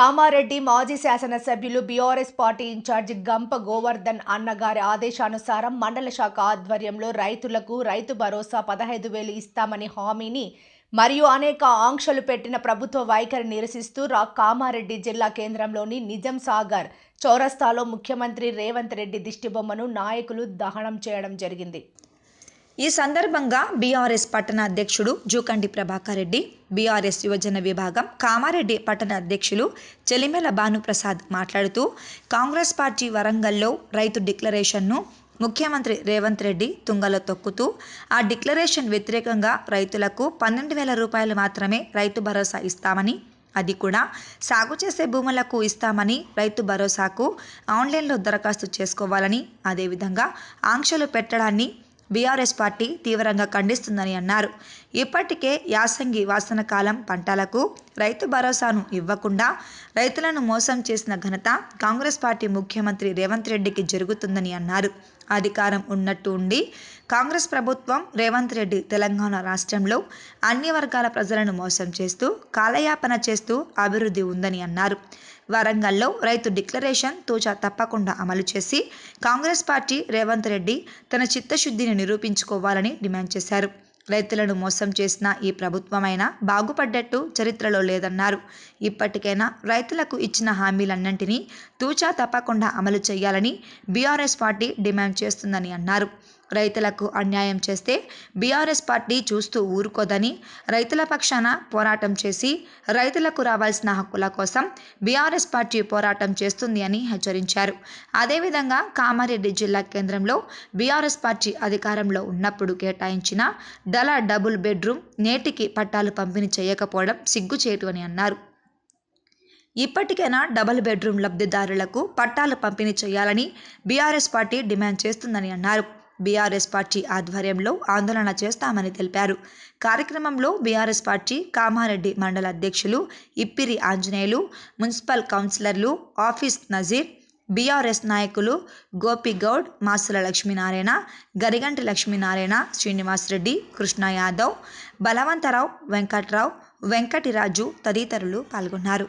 కామారెడ్డి మాజీ శాసనసభ్యులు BRS party incharge గంప గోవర్ధన్ అన్నగారి ఆదేశానుసారం మండల శాఖ ఆధ్వర్యంలో రైతులకు రైతు భరోసా పదహైదు వేలు ఇస్తామని హామీని మరియు అనేక ఆంక్షలు పెట్టిన ప్రభుత్వ వైఖరి నిరసిస్తూ రా కామారెడ్డి జిల్లా కేంద్రంలోని నిజం సాగర్ చౌరస్తాలో ముఖ్యమంత్రి రేవంత్ రెడ్డి దిష్టిబొమ్మను నాయకులు దహనం చేయడం జరిగింది. ఈ సందర్భంగా బీఆర్ఎస్ పట్టణ అధ్యక్షుడు జూకండి ప్రభాకర్ రెడ్డి బీఆర్ఎస్ యువజన విభాగం కామారెడ్డి పట్టణ అధ్యక్షులు చెలిమెల భానుప్రసాద్ మాట్లాడుతూ కాంగ్రెస్ పార్టీ వరంగల్లో రైతు డిక్లరేషన్ను ముఖ్యమంత్రి రేవంత్ రెడ్డి తుంగలో తొక్కుతూ ఆ డిక్లరేషన్ వ్యతిరేకంగా రైతులకు పన్నెండు వేల రూపాయలు మాత్రమే రైతు భరోసా ఇస్తామని అది కూడా సాగు చేసే భూములకు ఇస్తామని రైతు భరోసాకు ఆన్లైన్లో దరఖాస్తు చేసుకోవాలని అదేవిధంగా ఆంక్షలు పెట్టడాన్ని బీఆర్ఎస్ పార్టీ తీవ్రంగా ఖండిస్తుందని అన్నారు. ఇప్పటికే యాసంగి వాసన కాలం పంటలకు రైతు భరోసాను ఇవ్వకుండా రైతులను మోసం చేసిన ఘనత కాంగ్రెస్ పార్టీ ముఖ్యమంత్రి రేవంత్ రెడ్డికి జరుగుతుందని అన్నారు. అధికారం ఉన్నట్టు ఉండి కాంగ్రెస్ ప్రభుత్వం రేవంత్ రెడ్డి తెలంగాణ రాష్ట్రంలో అన్ని వర్గాల ప్రజలను మోసం చేస్తూ కాలయాపన చేస్తూ అభివృద్ధి ఉందని అన్నారు. వరంగల్లో రైతు డిక్లరేషన్ తూచా తప్పకుండా అమలు చేసి కాంగ్రెస్ పార్టీ రేవంత్ రెడ్డి తన చిత్తశుద్ధిని నిరూపించుకోవాలని డిమాండ్ చేశారు. రైతులను మోసం చేసిన ఈ ప్రభుత్వమైనా బాగుపడ్డట్టు చరిత్రలో లేదన్నారు. ఇప్పటికైనా రైతులకు ఇచ్చిన హామీలన్నింటినీ తూచా తప్పకుండా అమలు చేయాలని బీఆర్ఎస్ పార్టీ డిమాండ్ చేస్తుందని అన్నారు. రైతులకు అన్యాయం చేస్తే బీఆర్ఎస్ పార్టీ చూస్తూ ఊరుకోదని రైతుల పక్షాన పోరాటం చేసి రైతులకు రావాల్సిన హక్కుల కోసం బీఆర్ఎస్ పార్టీ పోరాటం చేస్తుంది అని హెచ్చరించారు. అదేవిధంగా కామారెడ్డి జిల్లా కేంద్రంలో బీఆర్ఎస్ పార్టీ అధికారంలో ఉన్నప్పుడు కేటాయించిన డలా డబుల్ బెడ్రూమ్ నేటికి పట్టాలు పంపిణీ చేయకపోవడం సిగ్గుచేటు అని అన్నారు. ఇప్పటికైనా డబుల్ బెడ్రూమ్ లబ్ధిదారులకు పట్టాలు పంపిణీ చేయాలని బీఆర్ఎస్ పార్టీ డిమాండ్ చేస్తుందని అన్నారు. బీఆర్ఎస్ పార్టీ ఆధ్వర్యంలో ఆందోళన చేస్తామని తెలిపారు. కార్యక్రమంలో బీఆర్ఎస్ పార్టీ కామారెడ్డి మండల అధ్యక్షులు ఇప్పిరి ఆంజనేయులు మున్సిపల్ కౌన్సిలర్లు ఆఫీస్ నజీర్ బీఆర్ఎస్ నాయకులు గోపిగౌడ్ మాసుల లక్ష్మీనారాయణ గరిగంటి లక్ష్మీనారాయణ శ్రీనివాసరెడ్డి కృష్ణ యాదవ్ బలవంతరావు వెంకట్రావు వెంకటిరాజు తదితరులు పాల్గొన్నారు.